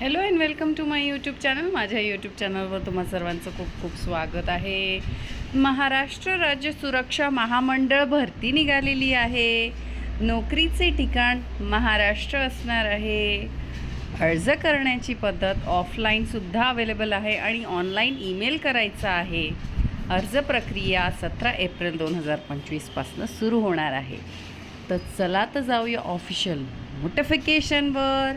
Hello and welcome to my YouTube channel माझ्या YouTube चॅनलवर तुम्हा सर्वांचं खूप खूप स्वागत आहे. महाराष्ट्र राज्य सुरक्षा महामंडळ भरती निघालेली आहे. नोकरीचे ठिकाण महाराष्ट्र असणार आहे. अर्ज करण्याची पद्धत ऑफलाईनसुद्धा अवेलेबल आहे आणि ऑनलाईन ईमेल करायचा आहे. अर्ज प्रक्रिया सतरा एप्रिल दोन हजार पंचवीसपासून सुरू होणार आहे. तर चला तर जाऊया ऑफिशियल नोटिफिकेशनवर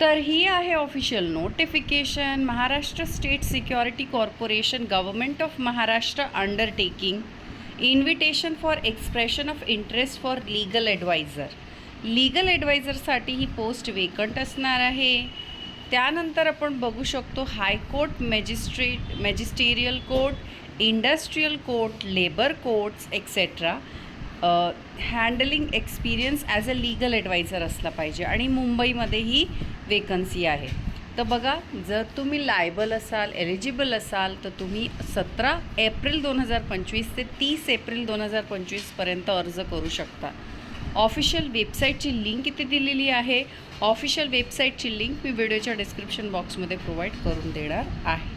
तर ही आहे official notification Maharashtra state security corporation government of Maharashtra undertaking invitation for expression of interest for legal adviser legal ॲडवायझरसाठी ही पोस्ट वेकंट असणार आहे. त्यानंतर आपण बघू शकतो high court magistrate magisterial court industrial court labour courts etcetera handling experience as a legal adviser असला पाहिजे. आणि मुंबईमध्ये ही वेकन्सी आहे. तर बघा जर तुम्ही लायबल असाल एलिजिबल असाल तर तुम्ही सतरा एप्रिल दोन हजार पंचवीस ते तीस एप्रिल दोन हजार पंचवीसपर्यंत अर्ज करू शकता. ऑफिशियल वेबसाईटची लिंक इथे दिलेली आहे. ऑफिशियल वेबसाईटची लिंक मी व्हिडिओच्या डिस्क्रिप्शन बॉक्समध्ये प्रोव्हाइड करून देणार आहे.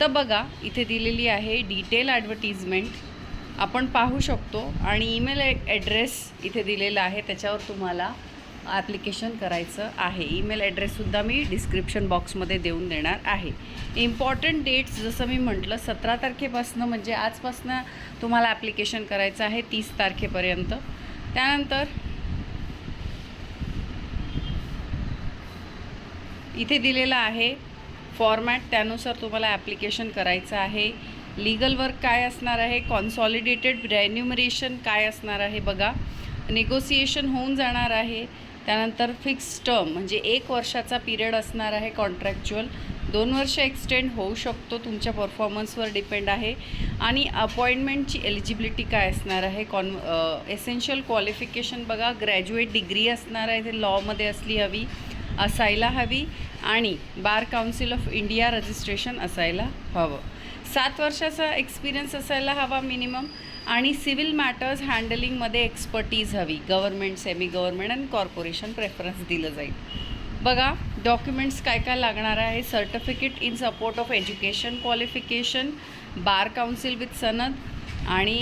तर बघा इथे दिलेली आहे डिटेल ॲडव्हर्टिजमेंट आपण पाहू शकतो आणि ईमेल ॲड्रेस इथे दिलेला आहे. त्याच्यावर तुम्हाला ॲप्लिकेशन करायचं आहे. ईमेल ॲड्रेससुद्धा मी डिस्क्रिप्शन बॉक्समध्ये देऊन देणार आहे. इम्पॉर्टंट डेट्स जसं मी म्हटलं सतरा तारखेपासनं म्हणजे आजपासनं तुम्हाला ॲप्लिकेशन करायचं आहे तीस तारखेपर्यंत. त्यानंतर इथे दिलेलं आहे फॉर्मॅट त्यानुसार तुम्हाला ॲप्लिकेशन करायचं आहे. लीगल वर्क काय असणार आहे? कॉन्सॉलिडेटेड रेन्युमरेशन काय असणार आहे? बघा. निगोसिएशन होऊन जाणार आहे. त्यानंतर फिक्स टर्म म्हणजे एक वर्षाचा पिरियड असणार आहे कॉन्ट्रॅक्च्युअल दोन वर्ष एक्सटेंड होऊ शकतो तुमच्या परफॉर्मन्सवर डिपेंड आहे. आणि अपॉइंटमेंटची एलिजिबिलिटी काय असणार आहे? कॉन एसेन्शियल क्वालिफिकेशन बघा ग्रॅज्युएट डिग्री असणार आहे ते लॉमध्ये असली हवी असायला हवी. आणि bar council of India registration असायला हवं. सात वर्षाचा एक्सपिरियन्स असायला हवा मिनिमम आणि सिव्हिल मॅटर्स हँडलिंगमध्ये एक्सपर्टीज हवी. गव्हर्मेंट सेमी गव्हर्मेंट आणि कॉर्पोरेशन प्रेफरन्स दिलं जाईल. बघा डॉक्युमेंट्स काय काय लागणार आहे? Certificate in support of education qualification bar council with सनद आणि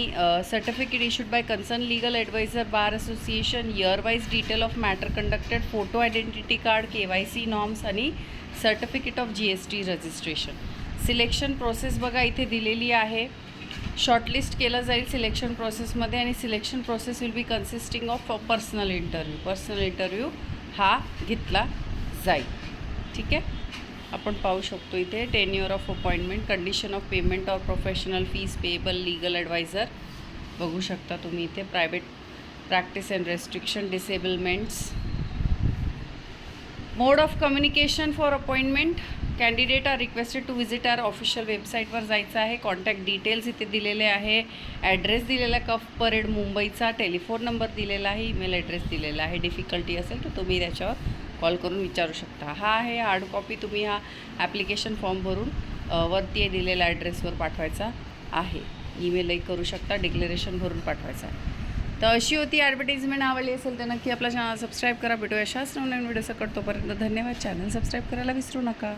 certificate issued by concern legal adviser bar association year wise detail of matter conducted photo identity card K Y C norms आणि certificate of G S T registration selection process बघा इथे दिलेली आहे. Shortlist केलं जाईल selection प्रोसेसमध्ये आणि selection process will be consisting of personal interview personal interview हा घेतला जाईल. ठीक आहे? आपण पाहू शकतो इथे tenure of appointment condition of payment or professional fees payable legal adviser बघू शकता तुम्ही इथे private practice and restriction disablements mode of communication for appointment candidate are requested to visit our official वेबसाईटवर जायचं आहे. कॉन्टॅक्ट डिटेल्स इथे दिलेले आहे. ॲड्रेस दिलेला कफ परेड मुंबईचा. टेलिफोन नंबर दिलेला आहे. ईमेल ॲड्रेस दिलेला आहे. डिफिकल्टी असेल तर तुम्ही त्याच्यावर कॉल करून विचारू शकता. हा आहे हार्ड कॉपी तुम्ही हा ॲप्लिकेशन फॉर्म भरून वरती दिलेल्या ॲड्रेसवर पाठवायचा आहे. ईमेलही करू शकता. डिक्लेरेशन भरून पाठवायचं आहे. तर अशी होती ॲडव्हर्टाईजमेंट आवडली असेल तर नक्की आपला चॅनल सबस्क्राईब करा. भेटू अशाच नवीन व्हिडिओ सकट तोपर्यंत धन्यवाद. चॅनल सबस्क्राईब करायला विसरू नका.